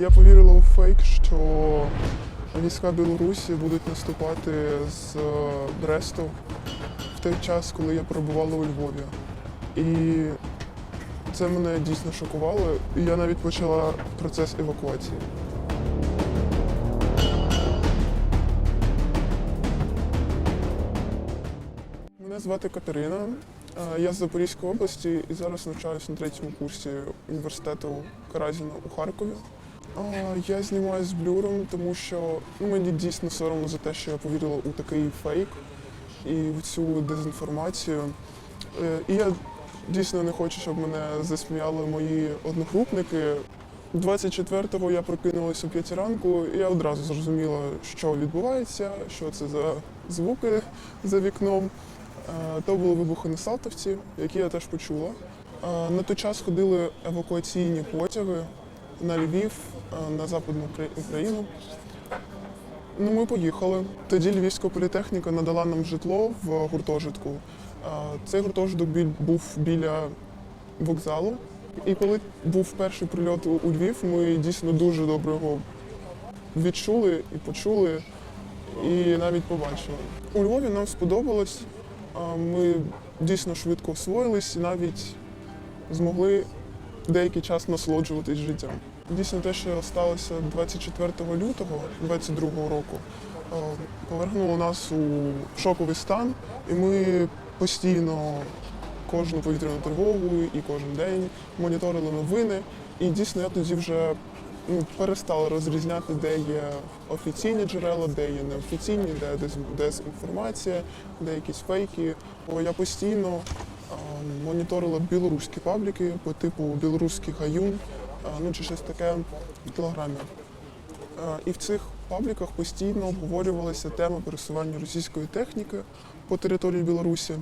Я повірила у фейк, що війська Білорусі будуть наступати з е, Бресту в той час, коли я перебувала у Львові. І це мене дійсно шокувало. І я навіть почала процес евакуації. Мене звати Катерина. Е, Я з Запорізької області і зараз навчаюся на третьому курсі університету Каразіна у Харкові. Я знімаюся з блюром, тому що мені дійсно соромно за те, що я повірила у такий фейк і в цю дезінформацію. Е, І я дійсно не хочу, щоб мене засміяли мої одногрупники. 24-го я прокинулася о 5 ранку, і я одразу зрозуміла, що відбувається, що це за звуки за вікном. Е, То були вибухи на Салтовці, які я теж почула. Е, На той час ходили евакуаційні потяги на Львів, е, на Западну Україну. Ну, ми поїхали. Тоді Львівська політехніка надала нам житло в гуртожитку. Е, Цей гуртожиток був біля вокзалу. І коли був перший прильот у у Львів, ми дійсно дуже добре його відчули і почули, і навіть побачили. У Львові нам сподобалось. Ми дійсно швидко освоїлись і навіть змогли деякий час насолоджуватись життям. Дійсно, те, що сталося 24 лютого 2022 року, повернуло нас у шоковий стан, і ми постійно кожну повітряну тривогу і кожен день моніторили новини. І дійсно я тоді вже ну, перестала розрізняти, де є офіційні джерела, де є неофіційні, де дез- дезінформація, де якісь фейки. Я постійно моніторила білоруські пабліки по типу білоруський гаюн, ну чи щось таке в телеграмі. І в цих пабліках постійно обговорювалася тема пересування російської техніки по території Білорусі.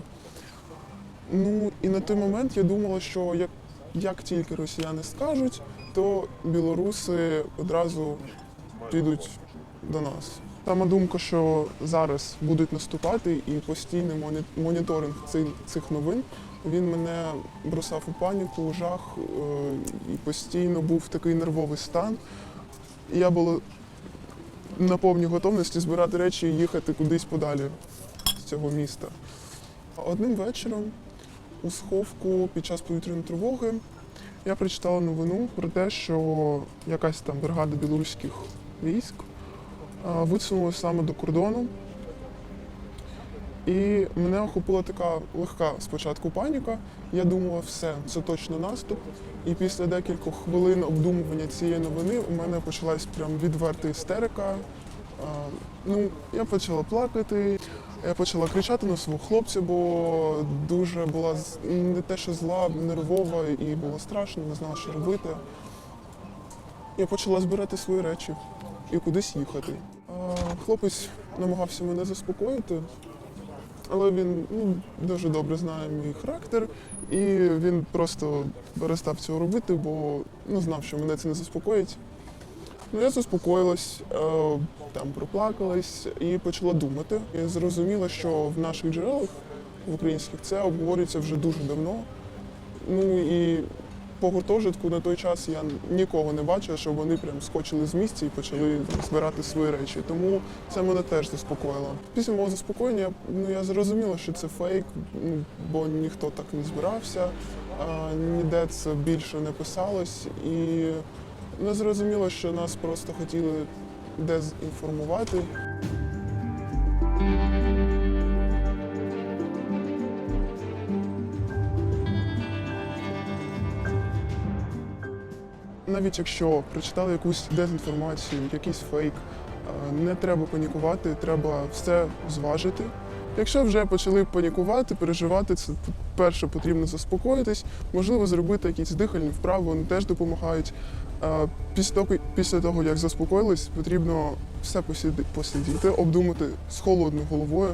Ну і на той момент я думала, що як, як тільки росіяни скажуть, то білоруси одразу підуть до нас. Сама думка, що зараз будуть наступати, і постійний моні- моніторинг цих, новин, він мене бросав у паніку, у жах, е, і постійно був такий нервовий стан. Я була на повній готовності збирати речі і їхати кудись подалі з цього міста. Одним вечором у сховку під час повітряної тривоги я прочитала новину про те, що якась там бригада білоруських військ а, висунулася саме до кордону. І мене охопила така легка спочатку паніка. Я думала, все, це точно наступ. І після декількох хвилин обдумування цієї новини у мене почалась прям відверта істерика. Ну, я почала плакати, я почала кричати на свого хлопця, бо дуже була не те, що зла, нервова і було страшно, не знала, що робити. Я почала збирати свої речі і кудись їхати. Хлопець намагався мене заспокоїти, але він ну, дуже добре знає мій характер, і він просто перестав цього робити, бо ну, знав, що мене це не заспокоїть. Ну, я заспокоїлась, е, там проплакалась і почала думати. Я зрозуміла, що в наших джерелах в українських це обговорюється вже дуже давно. Ну і по гуртожитку на той час я нікого не бачила, щоб вони прям скочили з місця і почали збирати свої речі. Тому це мене теж заспокоїло. Після мого заспокоєння ну, я зрозуміла, що це фейк, ну, бо ніхто так не збирався, а, ніде це більше не писалось. І не зрозуміло, що нас просто хотіли дезінформувати. Навіть якщо прочитали якусь дезінформацію, якийсь фейк, е, не треба панікувати, треба все зважити. Якщо вже почали панікувати, переживати, це перше потрібно заспокоїтись, можливо, зробити якісь дихальні вправи, вони теж допомагають. Е, Після того, як заспокоїлись, потрібно все посидіти, обдумати з холодною головою,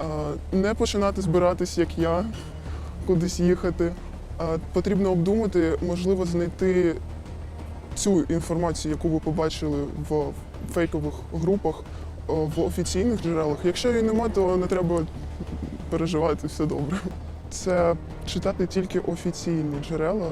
е, не починати збиратись, як я, кудись їхати. Потрібно обдумати, можливо, знайти цю інформацію, яку ви побачили в фейкових групах, е, в офіційних джерелах. Якщо її нема, то не треба переживати, все добре. Це читати тільки офіційні джерела,